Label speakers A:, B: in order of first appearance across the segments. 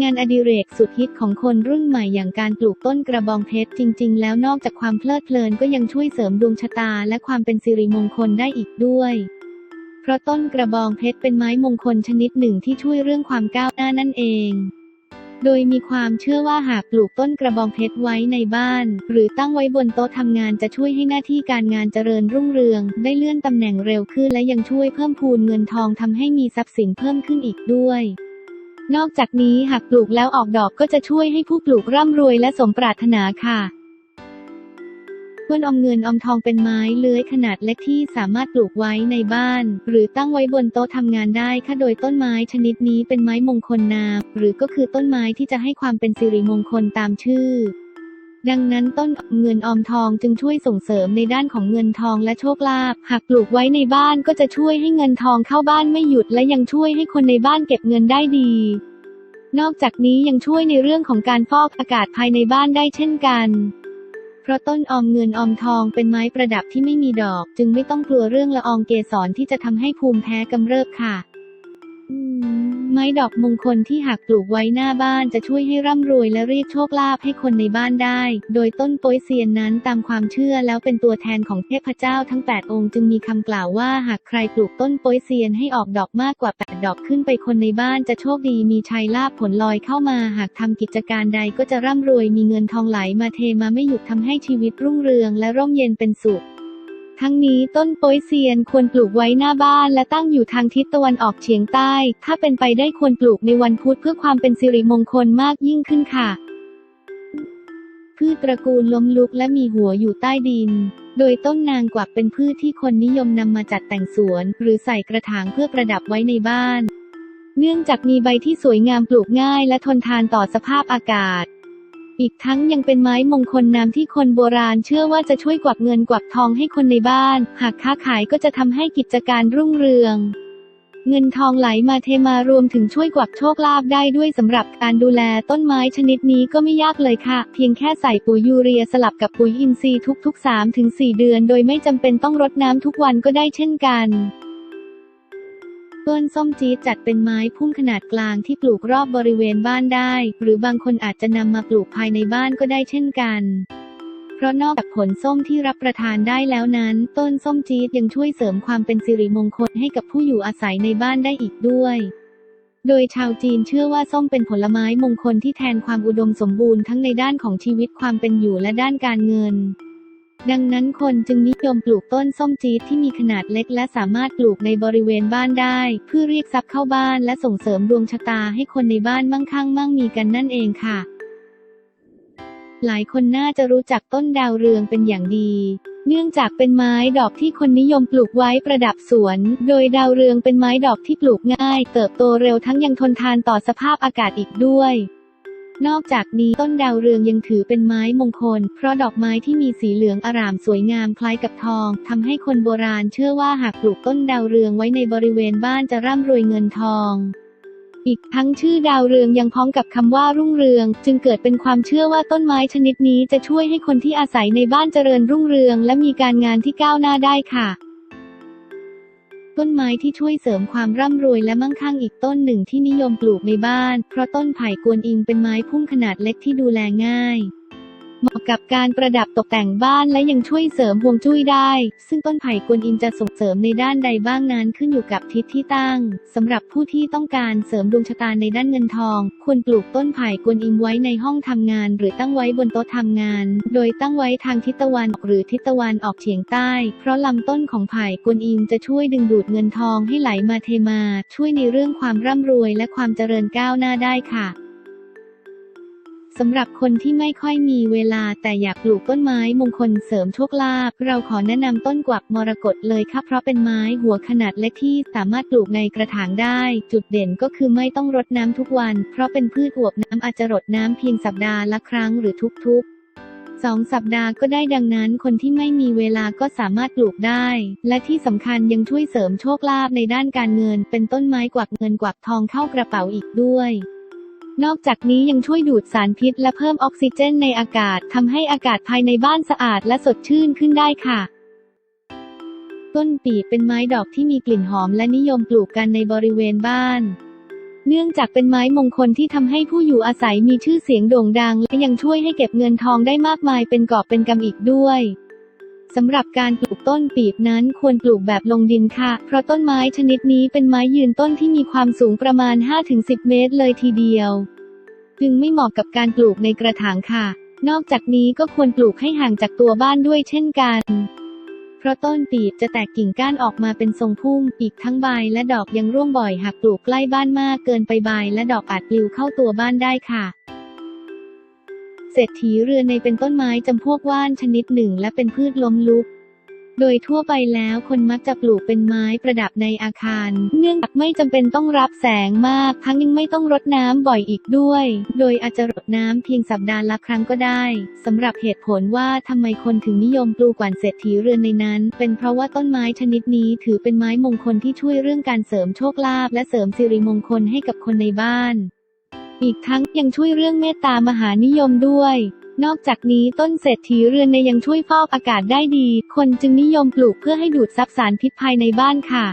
A: งานอดิเรกสุดฮิตของคนรุ่นใหม่อย่างการปลูกต้นกระบองเพชรจริง ๆ แล้วนอกจากความเพลิดเพลินก็ยังช่วยเสริมดวงชะตาและความเป็นสิริมงคลได้อีกด้วยเพราะต้นกระบองเพชรเป็นไม้มงคลชนิดหนึ่งที่ช่วยเรื่องความก้าวหน้านั่นเอง โดยมีความเชื่อว่าหากปลูกต้นกระบองเพชรไว้ในบ้าน หรือตั้งไว้บนโต๊ะทำงานจะช่วยให้หน้าที่การงานเจริญรุ่งเรือง ได้เลื่อนตำแหน่งเร็วขึ้นและยังช่วยเพิ่มพูนเงินทองทำให้มีทรัพย์สินเพิ่มขึ้นอีกด้วย นอกจากนี้หากปลูกแล้วออกดอกก็จะช่วยให้ผู้ปลูกร่ำรวยและสมปรารถนาค่ะต้นอมเงินอมทองเป็นไม้เลื้อยขนาดเล็กที่สามารถปลูกไว้ในบ้าน หรือตั้งไว้บนโต๊ะทำงานได้ค่ะโดยต้นไม้ชนิดนี้เป็นไม้มงคลนามหรือก็คือต้นไม้ที่จะให้ความเป็นสิริมงคลตามชื่อ ดังนั้นต้นเงินออมทองจึงช่วยส่งเสริมในด้านของเงินทองและโชคลาภ หากปลูกไว้ในบ้านก็จะช่วยให้เงินทองเข้าบ้านไม่หยุดและยังช่วยให้คนในบ้านเก็บเงินได้ดี นอกจากนี้ยังช่วยในเรื่องของการฟอกอากาศภายในบ้านได้เช่นกันเพราะต้นออมเงินออมทองเป็นไม้ประดับที่ไม่มีดอก จึงไม่ต้องกลัวเรื่องละอองเกสรที่จะทำให้ภูมิแพ้กำเริบค่ะ ไม้ดอกมงคลที่หากปลูกไว้หน้าบ้านจะช่วยให้ร่ำรวยและเรียกโชคลาภให้คนในบ้านได้ โดยต้นโป้ยเซียนนั้นตามความเชื่อแล้วเป็นตัวแทนของเทพเจ้าทั้ง 8 องค์จึงมีคำกล่าวว่าหากใครปลูกต้นโป้ยเซียนให้ออกดอกมากกว่า 8 ดอกขึ้นไปคนในบ้านจะโชคดีมีชัยลาภผลลอยเข้ามาหากทำกิจการใดก็จะร่ำรวยมีเงินทองไหลมาเทมาไม่หยุดทำให้ชีวิตรุ่งเรืองและร่มเย็นเป็นสุข ทั้งนี้ต้นโป้ยเซียนควรปลูกไว้หน้าบ้านและตั้งอยู่ทางทิศตะวันออกเฉียงใต้ ถ้าเป็นไปได้ควรปลูกในวันพุธเพื่อความเป็นสิริมงคลมากยิ่งขึ้นค่ะพืชตระกูลล้มลุกและมีหัวอยู่ใต้ดิน โดยต้นนางกวักเป็นพืชที่คนนิยมนำมาจัดแต่งสวน หรือใส่กระถางเพื่อประดับไว้ในบ้าน เนื่องจากมีใบที่สวยงามปลูกง่ายและทนทานต่อสภาพอากาศ อีกทั้งยังเป็นไม้มงคลนามที่คนโบราณเชื่อว่าจะช่วยกวักเงินกวักทองให้คนในบ้าน หากค้าขายก็จะทำให้กิจการรุ่งเรือง เงินทองไหลมาเทมารวมถึงช่วยกวักโชคลาภได้ด้วยสำหรับการดูแลต้นไม้ชนิดนี้ก็ไม่ยากเลยค่ะ เพียงแค่ใส่ปุ๋ยยูเรียสลับกับปุ๋ยอินทรีย์ทุกๆ 3-4 เดือน โดยไม่จำเป็นต้องรดน้ำทุกวันก็ได้เช่นกัน ต้นส้มจี๊ดจัดเป็นไม้พุ่มขนาดกลางที่ปลูกรอบบริเวณบ้านได้ หรือบางคนอาจจะนำมาปลูกภายในบ้านก็ได้เช่นกัน เพราะนอกจากผลส้มที่รับประทานได้แล้วนั้น ต้นส้มจี๊ดยังช่วยเสริมความเป็นสิริมงคลให้กับผู้อยู่อาศัยในบ้านได้อีกด้วย โดยชาวจีนเชื่อว่าส้มเป็นผลไม้มงคลที่แทนความอุดมสมบูรณ์ทั้งในด้านของชีวิตความเป็นอยู่และด้านการเงิน ดังนั้นคนจึงนิยมปลูกต้นส้มจี๊ดที่มีขนาดเล็กและสามารถปลูกในบริเวณบ้านได้ เพื่อเรียกทรัพย์เข้าบ้านและส่งเสริมดวงชะตาให้คนในบ้านมั่งคั่งมั่งมีกันนั่นเองค่ะ หลายคนน่าจะรู้จักต้นดาวเรืองเป็นอย่างดี เนื่องจากเป็นไม้ดอกที่คนนิยมปลูกไว้ประดับสวน โดยดาวเรืองเป็นไม้ดอกที่ปลูกง่าย เติบโตเร็วทั้งยังทนทานต่อสภาพอากาศอีกด้วย นอกจากนี้ต้นดาวเรืองยังถือเป็นไม้มงคล เพราะดอกไม้ที่มีสีเหลืองอร่ามสวยงามคล้ายกับทองทำให้คนโบราณเชื่อว่าหากปลูกต้นดาวเรืองไว้ในบริเวณบ้านจะร่ำรวยเงินทองอีกทั้งชื่อดาวเรืองยังพ้องกับคำว่ารุ่งเรือง จึงเกิดเป็นความเชื่อว่าต้นไม้ชนิดนี้จะช่วยให้คนที่อาศัยในบ้านเจริญรุ่งเรือง และมีการงานที่ก้าวหน้าได้ค่ะ ต้นไม้ที่ช่วยเสริมความร่ำรวยและมั่งคั่งอีกต้นหนึ่งที่นิยมปลูกในบ้าน เพราะต้นไผ่กวนอิงเป็นไม้พุ่มขนาดเล็กที่ดูแลง่าย เหมาะกับการประดับตกแต่งบ้านและยังช่วยเสริมฮวงจุ้ยได้ ซึ่งต้นไผ่กวนอิมจะส่งเสริมในด้านใดบ้างนั้นขึ้นอยู่กับทิศที่ตั้งสำหรับผู้ที่ต้องการเสริมดวงชะตาในด้านเงินทอง ควรปลูกต้นไผ่กวนอิมไว้ในห้องทำงาน หรือตั้งไว้บนโต๊ะทำงาน โดยตั้งไว้ทางทิศตะวันออกหรือทิศตะวันออกเฉียงใต้ เพราะลำต้นของไผ่กวนอิมจะช่วยดึงดูดเงินทองให้ไหลมาเทมา ช่วยในเรื่องความร่ำรวยและความเจริญก้าวหน้าได้ค่ะ สำหรับคนที่ไม่ค่อยมีเวลาแต่อยากปลูกต้นไม้มงคลเสริมโชคลาภเราขอแนะนำต้นกวักมรกตเลยค่ะเพราะเป็นไม้หัวขนาดเล็กที่สามารถปลูกในกระถางได้ จุดเด่นก็คือไม่ต้องรดน้ำทุกวัน เพราะเป็นพืชอวบน้ำอาจจะรดน้ำเพียงสัปดาห์ละครั้งหรือทุกๆสองสัปดาห์ก็ได้ดังนั้นคนที่ไม่มีเวลาก็สามารถปลูกได้ และที่สำคัญยังช่วยเสริมโชคลาภในด้านการเงิน เป็นต้นไม้กวักเงินกวักทองเข้ากระเป๋าอีกด้วย นอกจากนี้ยังช่วยดูดสารพิษและเพิ่มออกซิเจนในอากาศทำให้อากาศภายในบ้านสะอาดและสดชื่นขึ้นได้ค่ะ ต้นปีบเป็นไม้ดอกที่มีกลิ่นหอมและนิยมปลูกกันในบริเวณบ้าน เนื่องจากเป็นไม้มงคลที่ทำให้ผู้อยู่อาศัยมีชื่อเสียงโด่งดัง และยังช่วยให้เก็บเงินทองได้มากมายเป็นกอบเป็นกำอีกด้วย สำหรับการปลูกต้นปีบนั้นควรปลูกแบบลงดินค่ะ เพราะต้นไม้ชนิดนี้เป็นไม้ยืนต้นที่มีความสูงประมาณ 5-10 เมตรเลยทีเดียว จึงไม่เหมาะกับการปลูกในกระถางค่ะ นอกจากนี้ก็ควรปลูกให้ห่างจากตัวบ้านด้วยเช่นกัน เพราะต้นปีบจะแตกกิ่งก้านออกมาเป็นทรงพุ่ม อีกทั้งใบและดอกยังร่วงบ่อยหากปลูกใกล้บ้านมากเกินไปใบและดอกอาจปลิวเข้าตัวบ้านได้ค่ะ เศรษฐีเรือนในเป็นต้นไม้จำพวกว่านชนิดหนึ่งและเป็นพืชล้มลุก โดยทั่วไปแล้วคนมักจะปลูกเป็นไม้ประดับในอาคาร เนื่องจากไม่จำเป็นต้องรับแสงมาก ทั้งยังไม่ต้องรดน้ำบ่อยอีกด้วย โดยอาจจะรดน้ำเพียงสัปดาห์ละครั้งก็ได้สำหรับเหตุผลว่าทำไมคนถึงนิยมปลูกกวานเศรษฐีเรือนในนั้น เป็นเพราะว่าต้นไม้ชนิดนี้ถือเป็นไม้มงคลที่ช่วยเรื่องการเสริมโชคลาภและเสริมสิริมงคลให้กับคนในบ้าน อีกทั้งยังช่วยเรื่องเมตตามหานิยมด้วย นอกจากนี้ต้นเศรษฐีเรือนในยังช่วยฟอกอากาศได้ดี คนจึงนิยมปลูกเพื่อให้ดูดซับสารพิษภายในบ้านค่ะ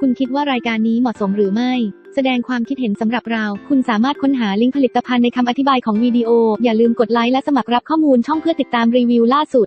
A: คุณคิดว่ารายการนี้เหมาะสมหรือไม่ แสดงความคิดเห็นสำหรับเรา คุณสามารถค้นหาลิงก์ผลิตภัณฑ์ในคำอธิบายของวิดีโอ อย่าลืมกดไลค์และสมัครรับข้อมูลช่องเพื่อติดตามรีวิวล่าสุด